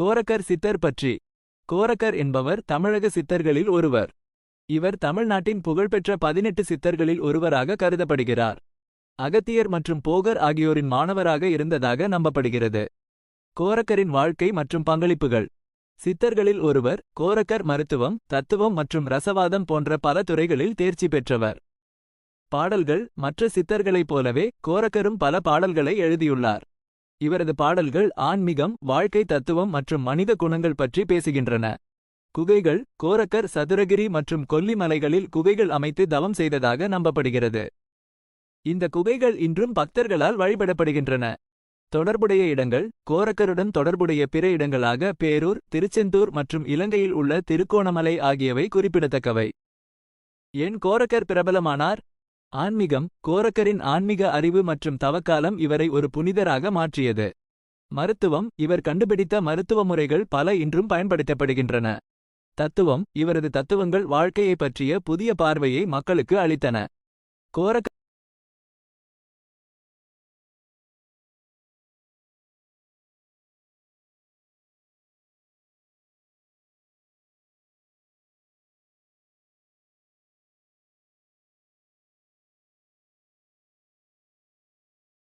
கோரக்கர் சித்தர் பற்றி. கோரக்கர் என்பவர் தமிழக சித்தர்களில் ஒருவர். இவர் தமிழ்நாட்டின் புகழ்பெற்ற பதினெட்டு சித்தர்களில் ஒருவராக கருதப்படுகிறார். அகத்தியர் மற்றும் போகர் ஆகியோரின் மாணவராக இருந்ததாக நம்பப்படுகிறது. கோரக்கரின் வாழ்க்கை மற்றும் பங்களிப்புகள். சித்தர்களில் ஒருவர் கோரக்கர் மருத்துவம் தத்துவம் மற்றும் ரசவாதம் போன்ற பல துறைகளில் தேர்ச்சி பெற்றவர். பாடல்கள் மற்ற சித்தர்களைப் போலவே கோரக்கரும் பல பாடல்களை எழுதியுள்ளார். இவரது பாடல்கள் ஆன்மீகம் வாழ்க்கை தத்துவம் மற்றும் மனித குணங்கள் பற்றி பேசுகின்றன. குகைகள் கோரக்கர் சதுரகிரி மற்றும் கொல்லிமலைகளில் குகைகள் அமைத்து தவம் செய்ததாக நம்பப்படுகிறது. இந்த குகைகள் இன்றும் பக்தர்களால் வழிபடப்படுகின்றன. தொடர்புடைய இடங்கள் கோரக்கருடன் தொடர்புடைய பிற இடங்களாக பேரூர் திருச்செந்தூர் மற்றும் இலங்கையில் உள்ள திருக்கோணமலை ஆகியவை குறிப்பிடத்தக்கவை. ஏன் கோரக்கர் பிரபலமானார் ஆன்மீகம் கோரக்கரின் ஆன்மீக அறிவு மற்றும் தவக்காலம் இவரை ஒரு புனிதராக மாற்றியது. மருத்துவம் இவர் கண்டுபிடித்த மருத்துவ முறைகள் பல இன்றும் பயன்படுத்தப்படுகின்றன. தத்துவம் இவரது தத்துவங்கள் வாழ்க்கையைப் பற்றிய புதிய பார்வையை மக்களுக்கு அளித்தன. கோரக்க